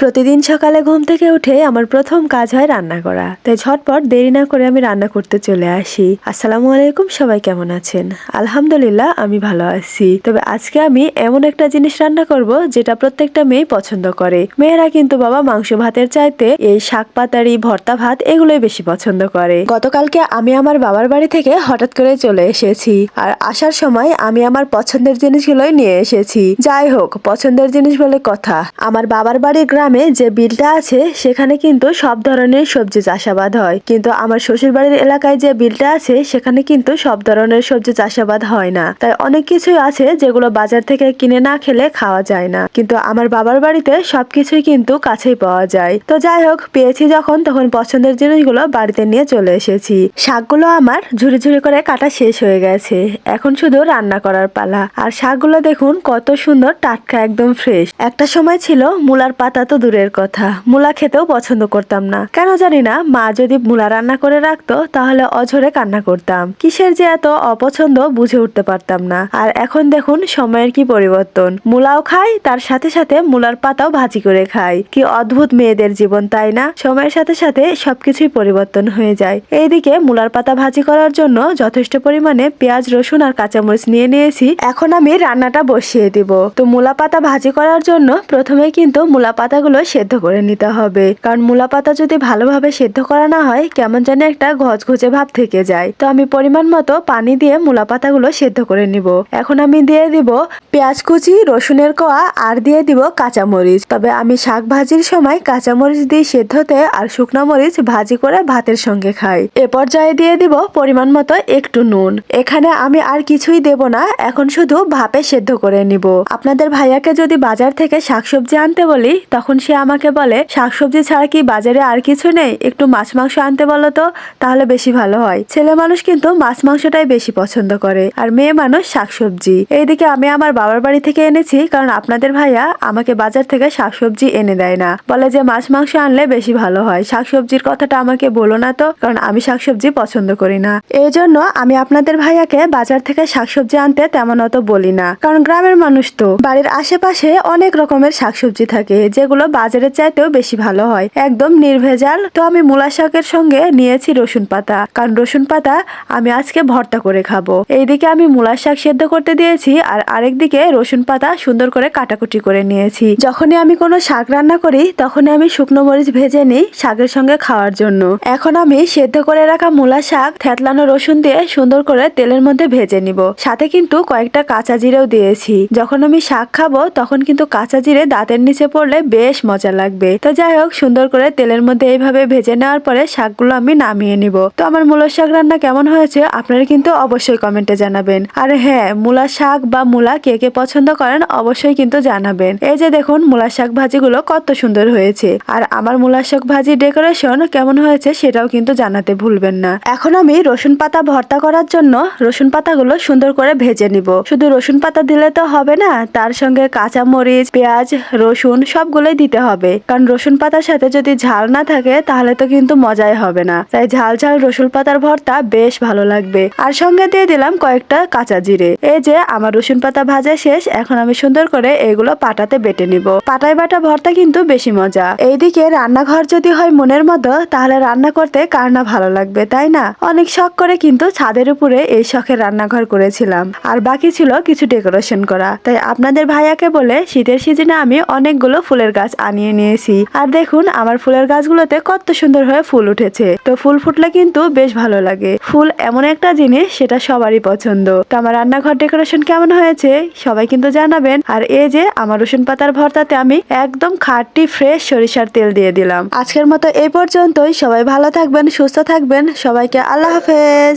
প্রতিদিন সকালে ঘুম থেকে উঠে আমার প্রথম কাজ হয় রান্না করা। তাই ঝটপট দেরি না করে আমি রান্না করতে চলে আসি। আসসালামু আলাইকুম, সবাই কেমন আছেন? আলহামদুলিল্লাহ, আমি ভালো আছি। তবে আজকে আমি এমন একটা জিনিস রান্না করব যেটা প্রত্যেকটা মেয়ে পছন্দ করে। মেয়েরা কিন্তু বাবা মাংস ভাতের চাইতে এই শাক পাতারি, ভর্তা ভাত এগুলোই বেশি পছন্দ করে। গতকালকে আমি আমার বাবার বাড়ি থেকে হঠাৎ করে চলে এসেছি। আর আসার সময় আমি আমার পছন্দের জিনিসগুলোই নিয়ে এসেছি। যাই হোক, পছন্দের জিনিস বলে কথা। আমার বাবার বাড়ির গ্রামে যে বিলটা আছে, সেখানে কিন্তু সব ধরনের সবজি চাষাবাদ হয়। কিন্তু আমার শ্বশুর বাড়ির এলাকায় যে বিলটা আছে, সেখানে কিন্তু সব ধরনের সবজি চাষাবাদ হয় না। তাই অনেক কিছুই আছে যেগুলো বাজার থেকে কিনে না খেলে খাওয়া যায় না। কিন্তু আমার বাবার বাড়িতে সবকিছুই কিন্তু কাছেই পাওয়া যায়। তো যাই হোক, পেয়েছি যখন, তখন পছন্দের জিনিসগুলো বাড়িতে নিয়ে চলে এসেছি। শাকগুলো আমার ঝুড়ি ঝুড়ি করে কাটা শেষ হয়ে গেছে। এখন শুধু রান্না করার পালা। আর শাকগুলো দেখুন, কত সুন্দর, টাটকা, একদম ফ্রেশ একটা সময় ছিল, মূলার পাতা তো দূরের কথা। মূলা খেতেও পছন্দ করতাম না। কেন জানি না, মা যদি মূলা রান্না করে রাখতো, তাহলে অঝরে কান্না করতাম। কিসের যে এত অপছন্দ বুঝে উঠতে পারতাম না। আর এখন দেখুন সময়ের কি পরিবর্তন। মূলাও খাই, তার সাথে সাথে মূলার পাতাও ভাজি করে খাই। কি অদ্ভুত মেয়েদের জীবন, তাই না? সময়ের সাথে সাথে সবকিছুই পরিবর্তন হয়ে যায়। এইদিকে মূলার পাতা ভাজি করার জন্য যথেষ্ট পরিমাণে পেঁয়াজ, রসুন আর কাঁচামরিচ নিয়ে নিয়েছি। এখন আমি রান্নাটা বসিয়ে দিব। তো মূলা পাতা ভাজি করার জন্য প্রথমে কিন্তু মূলা পাতাগুলো সেদ্ধ করে নিতে হবে। কারণ মূলা পাতা যদি ভালোভাবে সেদ্ধ করা না হয়, কেমন যেন একটা ঘচঘচে ভাব থেকে যায়। তো আমি পরিমাণ মতো পানি দিয়ে মূলা পাতাগুলো সেদ্ধ করে নিব। এখন আমি দিয়ে দিব পেঁয়াজ কুচি, রসুনের কোয়া, আর দিয়ে দিব কাঁচামরিচ। তবে আমি শাক ভাজির সময় কাঁচামরিচ দিয়ে সেদ্ধতে আর শুকনো মরিচ ভাজি করে ভাতের সঙ্গে খাই। এ পর্যায়ে দিয়ে দিব পরিমাণ মতো একটু নুন। এখানে আমি আর কিছুই দেব না, এখন শুধু ভাপে সেদ্ধ করে নিব। আপনাদের ভাইয়াকে যদি বাজার থেকে শাকসবজি আনতে বলি, তখন সে আমাকে বলে, শাকসবজি ছাড়া কি বাজারে আর কিছু নেই? একটু মাছ মাংস আনতে বলো তো, তাহলে বেশি ভালো হয়। ছেলে মানুষ কিন্তু মাছ মাংসটাই বেশি পছন্দ করে, আর মেয়ে মানুষ শাকসবজি। এইদিকে আমি আমার বাবার বাড়ি থেকে এনেছি, কারণ আপনাদের ভাইয়া আমাকে বাজার থেকে শাকসবজি এনে দেয় না। বলে যে, মাছ মাংস আনলে বেশি ভালো হয়। শাকসবজির কথাটা আমাকে বলো না তো, কারণ আমি শাকসবজি পছন্দ করি না। এই জন্য আমি আপনাদের ভাইয়াকে বাজার থেকে শাকসবজি আনতে তেমন অত বলি না, কারণ গ্রামের মানুষ তো। বাড়ির আশেপাশে অনেক রকমের শাকসবজি থাকে, যেগুলো বাজারের চাইতেও বেশি ভালো হয়। একদম নির্ভেজাল। তো আমি মূলা শাকের সঙ্গে নিয়েছি রসুন পাতা। কারণ রসুন পাতা আমি আজকে ভর্তা করে খাব। এইদিকে আমি মূলা শাক সেদ্ধ করতে দিয়েছি আর আরেকদিকে রসুন পাতা সুন্দর করে কাটাকুটি করে নিয়েছি। যখনই আমি কোনো শাক রান্না করি, তখনই আমি শুকনো মরিচ ভেজে নিই শাকের সঙ্গে খাওয়ার জন্য। এখন আমি সেদ্ধ করে রাখা মূলা শাক, থেতলানো রসুন দিয়ে সুন্দর করে তেলের মধ্যে ভেজে নিব। সাথে কিন্তু কয়েকটা কাঁচা জিরেও দিয়েছি। যখন আমি শাক খাব, তখন কিন্তু কাঁচা জিরে দাঁতের নিচে পড়লে বেশ মজা লাগবে। তো যাই হোক, সুন্দর করে তেলের মধ্যে এইভাবে ভেজে নেওয়ার পরে শাকগুলো আমি নামিয়ে নিব। তো আমার মূলা শাক রান্না কেমন হয়েছে আপনারা কিন্তু অবশ্যই কমেন্টে জানাবেন। আর হ্যাঁ মূলা শাক বা মূলা কে কে পছন্দ করেন অবশ্যই কিন্তু জানাবেন। এই যে দেখুন মূলা শাক ভাজিগুলো কত সুন্দর হয়েছে। আর আমার মূলা শাক ভাজি ডেকোরেশন কেমন হয়েছে সেটাও কিন্তু জানাতে ভুলবেন না। এখন আমি রসুন পাতা ভর্তা করার জন্য রসুন পাতাগুলো সুন্দর করে ভেজে নিব। শুধু রসুন পাতা দিলে তো হবে না, তার সঙ্গে কাঁচা মরিচ পেঁয়াজ, রসুন সবগুলোই দিতে হবে। কারণ রসুন পাতার সাথে যদি ঝাল না থাকে, তাহলে তো কিন্তু মজাই হবে না। তাই ঝাল ঝাল রসুন পাতার ভর্তা বেশ ভালো লাগবে। আর সঙ্গে দিয়ে দিলাম কয়েকটা কাঁচা জিরে। এই যে আমার রসুন পাতা ভাজা শেষ, এখন আমি সুন্দর করে এগুলো পাটাতে বেটে নিব। পাটায় বাটা ভর্তা কিন্তু বেশি মজা। এইদিকে রান্নাঘর যদি হয় মনের মতো, তাহলে রান্না করতে কার না ভালো লাগবে, তাই না? অনেক শখ করে কিন্তু ছাদের উপরে এই শখের রান্নাঘর করেছিলাম। আর বাকি ছিল কিছু ডেকোরেশন করা। তাই আপনাদের ভাইয়াকে বলে শীতের সিজনে আমি অনেকগুলো ফুলের গাছ আনিয়ে নিয়েছি। আর দেখুন, আমার ফুলের গাছগুলোতে কত সুন্দর হয়ে ফুল উঠেছে। তো ফুল ফুটলে কিন্তু বেশ ভালো লাগে। ফুল এমন একটা জিনিস, সেটা সবারই পছন্দ। তো আমার রান্নাঘর ডেকোরেশন কেমন হয়েছে, সবাই কিন্তু জানাবেন। আর এই যে, আমার রসুন পাতার ভর্তাতে আমি একদম খাঁটি ফ্রেশ সরিষার তেল দিয়ে দিলাম। আজকের মতো এই পর্যন্তই। সবাই ভালো থাকবেন, সুস্থ থাকবেন। সবাইকে আল্লাহ হাফেজ।